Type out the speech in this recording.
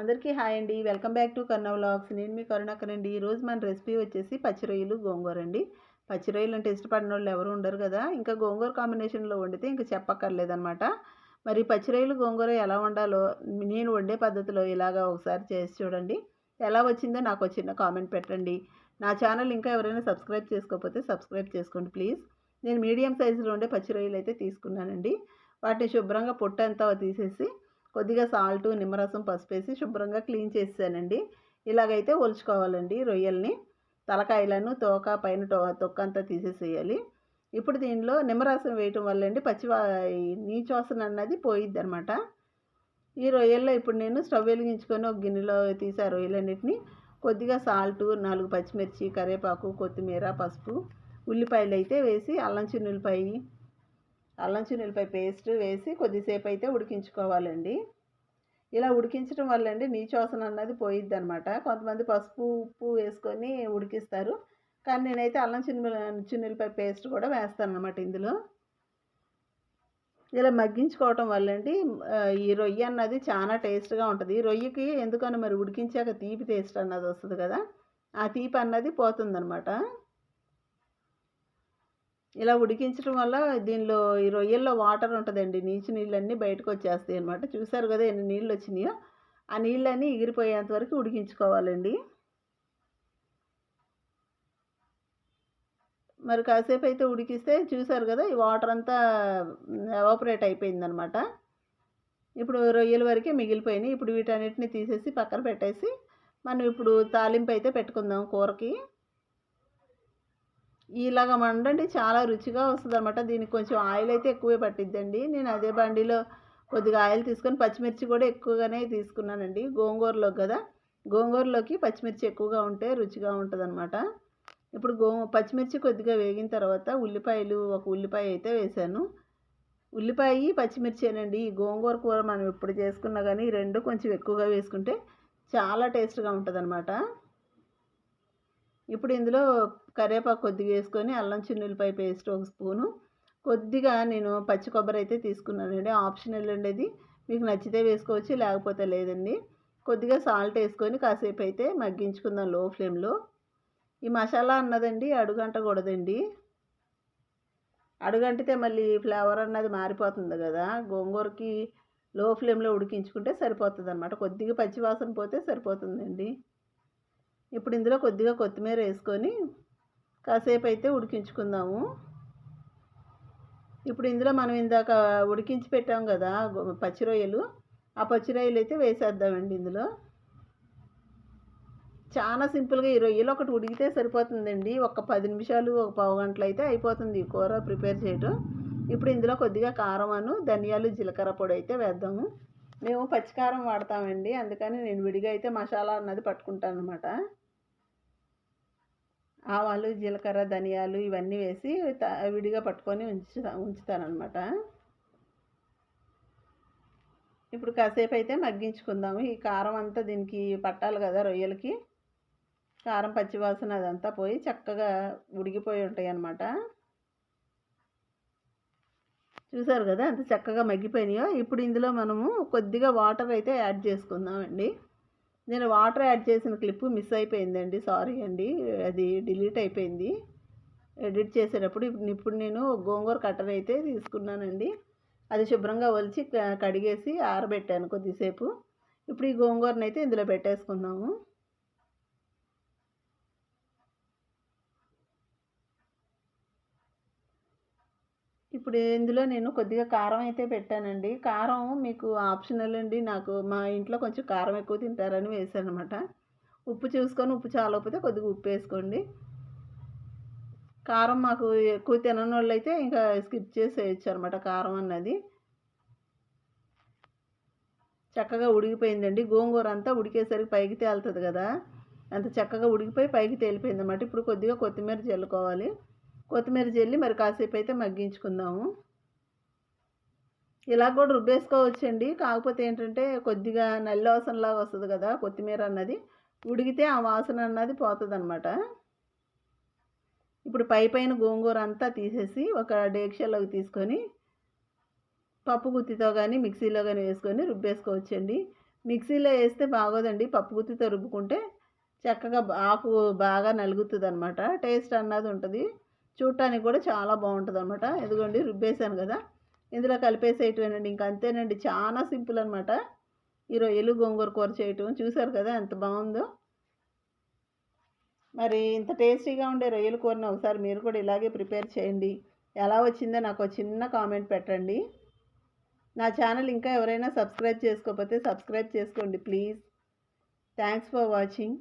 అందరికీ హాయ్ అండి. Welcome back to Karna vlogs. నేను మీ కరుణాకరండి ఈరోజు మన రెసిపీ వచ్చేసి పచ్చి రొయ్యలు గోంగూర అండి. పచ్చి రొయ్యలు అంటే ఇష్టపడిన వాళ్ళు ఎవరు ఉండరు కదా. ఇంకా గోంగూర కాంబినేషన్లో వండితే ఇంకా చెప్పక్కర్లేదనమాట మరి పచ్చి రొయ్యలు గోంగూర ఎలా వండాలో నేను వండే పద్ధతిలో ఇలాగా ఒకసారి చేసి చూడండి. ఎలా వచ్చిందో నాకు ఒక చిన్న కామెంట్ పెట్టండి. నా ఛానల్ ఇంకా ఎవరైనా సబ్స్క్రైబ్ చేసుకోకపోతే సబ్స్క్రైబ్ చేసుకోండి ప్లీజ్. నేను మీడియం సైజులో ఉండే పచ్చి రొయ్యలు అయితే తీసుకున్నానండి. వాటిని శుభ్రంగా పొట్టు అంతా తీసేసి కొద్దిగా సాల్ట్ నిమ్మరసం పసుపు వేసి శుభ్రంగా క్లీన్ చేసానండి ఇలాగైతే ఒలుచుకోవాలండి రొయ్యల్ని. తలకాయలను తోక పైన తొక్క అంతా తీసేసేయాలి. ఇప్పుడు దీనిలో నిమ్మరసం వేయటం వల్ల అండి పచ్చి నీచోసన అన్నది పోయిద్ది అనమాట ఈ రొయ్యల్లో ఇప్పుడు నేను స్టవ్ వెలిగించుకొని ఒక గిన్నెలో తీసా రొయ్యలన్నింటినీ కొద్దిగా సాల్ట్ నాలుగు పచ్చిమిర్చి కరివేపాకు కొత్తిమీర పసుపు ఉల్లిపాయలు అయితే వేసి అల్లం చిన్నులపాయి అల్లం చిన్నులపై పేస్ట్ వేసి కొద్దిసేపు అయితే ఉడికించుకోవాలండి. ఇలా ఉడికించడం వల్ల అండి నీచోసన అన్నది పోయిద్ది అనమాట కొంతమంది పసుపు ఉప్పు వేసుకొని ఉడికిస్తారు. కానీ నేనైతే అల్లం చిన్న చిన్నులపాయ పేస్ట్ కూడా వేస్తాను అనమాట ఇందులో. ఇలా మగ్గించుకోవటం వల్ల అండి ఈ రొయ్య అన్నది చాలా టేస్ట్గా ఉంటుంది. ఈ రొయ్యకి ఎందుకని మరి ఉడికించాక తీపి టేస్ట్ అన్నది వస్తుంది కదా ఆ తీపి అన్నది పోతుందనమాట ఇలా ఉడికించడం వల్ల దీనిలో ఈ రొయ్యల్లో వాటర్ ఉంటుందండి. నీచు నీళ్ళన్నీ బయటకు వచ్చేస్తాయి అనమాట చూసారు కదా ఎన్ని నీళ్ళు వచ్చినాయో ఆ నీళ్ళన్నీ ఎగిరిపోయేంత వరకు ఉడికించుకోవాలండి. మరి కాసేపు అయితే ఉడికిస్తే చూసారు కదా ఈ వాటర్ అంతా ఎవాపరేట్ అయిపోయిందనమాట ఇప్పుడు రొయ్యల వరకే మిగిలిపోయినాయి. ఇప్పుడు వీటన్నిటిని తీసేసి పక్కన పెట్టేసి మనం ఇప్పుడు తాలింపు అయితే పెట్టుకుందాం కూరకి. ఇలాగ మండండి చాలా రుచిగా వస్తుంది అనమాట దీనికి కొంచెం ఆయిల్ అయితే ఎక్కువే పట్టిద్దండి. నేను అదే బండిలో కొద్దిగా ఆయిల్ తీసుకొని పచ్చిమిర్చి కూడా ఎక్కువగానే తీసుకున్నానండి. గోంగూరలో కదా. గోంగూరలోకి పచ్చిమిర్చి ఎక్కువగా ఉంటే రుచిగా ఉంటుంది ఇప్పుడు గో పచ్చిమిర్చి కొద్దిగా వేగిన తర్వాత ఉల్లిపాయలు ఒక ఉల్లిపాయ అయితే వేసాను ఉల్లిపాయ పచ్చిమిర్చేనండి. ఈ గోంగూర కూర మనం ఎప్పుడు చేసుకున్నా కానీ రెండు కొంచెం ఎక్కువగా వేసుకుంటే చాలా టేస్ట్గా ఉంటుంది ఇప్పుడు ఇందులో కరివేపాకు కొద్దిగా వేసుకొని అల్లం చిన్నులపై పేస్ట్ ఒక స్పూను. కొద్దిగా నేను పచ్చి కొబ్బరి అయితే తీసుకున్నానండి. ఆప్షనల్ అండి అది మీకు నచ్చితే వేసుకోవచ్చు లేకపోతే లేదండి. కొద్దిగా సాల్ట్ వేసుకొని కాసేపు అయితే మగ్గించుకుందాం లో ఫ్లేమ్లో. ఈ మసాలా అన్నదండి అడుగంటకూడదండి అడుగంటితే మళ్ళీ ఫ్లేవర్ అన్నది మారిపోతుంది కదా. గోంగూరకి లో ఫ్లేమ్లో ఉడికించుకుంటే సరిపోతుంది అనమాట కొద్దిగా పచ్చివాసన పోతే సరిపోతుందండి. ఇప్పుడు ఇందులో కొద్దిగా కొత్తిమీర వేసుకొని కాసేపు అయితే ఉడికించుకుందాము. ఇప్పుడు ఇందులో మనం ఇందాక ఉడికించి పెట్టాం కదా పచ్చి రొయ్యలు. ఆ పచ్చి రొయ్యలు అయితే వేసేద్దామండి ఇందులో. చాలా సింపుల్గా ఈ రొయ్యలు ఒకటి ఉడికితే సరిపోతుందండి. ఒక పది నిమిషాలు ఒక పావు గంటలు అయితే అయిపోతుంది ఈ కూర ప్రిపేర్ చేయటం. ఇప్పుడు ఇందులో కొద్దిగా కారం అను ధనియాలు జీలకర్ర పొడి అయితే వేద్దాము. మేము పచ్చికారం వాడతామండి. అందుకని నేను విడిగా అయితే మసాలా అన్నది పట్టుకుంటాను అనమాట ఆవాలు జీలకర్ర ధనియాలు ఇవన్నీ వేసి విడిగా పట్టుకొని ఉంచుతా ఉంచుతానమాట ఇప్పుడు కాసేపు అయితే మగ్గించుకుందాము. ఈ కారం అంతా దీనికి పట్టాలి కదా రొయ్యలకి. కారం పచ్చివాసన అదంతా పోయి చక్కగా ఉడికిపోయి ఉంటాయి అన్నమాట చూసారు కదా అంత చక్కగా మగ్గిపోయినాయో. ఇప్పుడు ఇందులో మనము కొద్దిగా వాటర్ అయితే యాడ్ చేసుకుందామండి. నేను వాటర్ యాడ్ చేసిన క్లిప్ మిస్ అయిపోయిందండి. సారీ అండి. అది డిలీట్ అయిపోయింది. ఎడిట్ చేసేటప్పుడు ఇప్పుడు నేను గోంగూర కట్టర్ అయితే తీసుకున్నానండి. అది శుభ్రంగా ఒలిచి కడిగేసి ఆరబెట్టాను కొద్దిసేపు. ఇప్పుడు ఈ గోంగూరనైతే ఇందులో పెట్టేసుకుందాము. ఇప్పుడు ఇందులో నేను కొద్దిగా కారం అయితే పెట్టానండి. కారం మీకు ఆప్షనల్ అండి. నాకు మా ఇంట్లో కొంచెం కారం ఎక్కువ తింటారని వేసాను అనమాట ఉప్పు చూసుకొని ఉప్పు చాలకపోతే కొద్దిగా ఉప్పు వేసుకోండి. కారం మాకు ఎక్కువ తినని వాళ్ళు అయితే ఇంకా స్కిప్ చేసేయచ్చు అనమాట కారం అన్నది. చక్కగా ఉడికిపోయిందండి. గోంగూర అంతా ఉడికేసరికి పైకి తేలుతుంది కదా. అంత చక్కగా ఉడికిపోయి పైకి తేలిపోయింది అనమాట ఇప్పుడు కొద్దిగా కొత్తిమీర చల్లుకోవాలి. కొత్తిమీర జల్లి మరి కాసేపు అయితే మగ్గించుకుందాము. ఇలా కూడా రుబ్బేసుకోవచ్చండి. కాకపోతే ఏంటంటే కొద్దిగా నల్ల వాసనలాగా వస్తుంది కదా కొత్తిమీర అన్నది. ఉడికితే ఆ వాసన అన్నది పోతుంది అనమాట ఇప్పుడు పై పైన గోంగూర అంతా తీసేసి ఒక డేక్షలోకి తీసుకొని పప్పు గుత్తితో కానీ మిక్సీలో కానీ వేసుకొని రుబ్బేసుకోవచ్చండి. మిక్సీలో వేస్తే బాగోదండి. పప్పు గుత్తితో రుబ్బుకుంటే చక్కగా ఆకు బాగా నలుగుతుంది అనమాట టేస్ట్ అన్నది ఉంటుంది. చూడటానికి కూడా చాలా బాగుంటుంది అనమాట ఎదుగోండి రుబ్బేసాను కదా. ఇందులో కలిపేసేయటమేనండి. ఇంకా అంతేనండి. చాలా సింపుల్ అనమాట ఈ రొయ్యలు గోంగూర కూర చేయటం. చూసారు కదా ఎంత బాగుందో. మరి ఇంత టేస్టీగా ఉండే రొయ్యల కూరను ఒకసారి మీరు కూడా ఇలాగే ప్రిపేర్ చేయండి. ఎలా వచ్చిందో నాకు చిన్న కామెంట్ పెట్టండి. నా ఛానల్ ఇంకా ఎవరైనా సబ్స్క్రైబ్ చేసుకోకపోతే సబ్స్క్రైబ్ చేసుకోండి ప్లీజ్. Thanks for watching.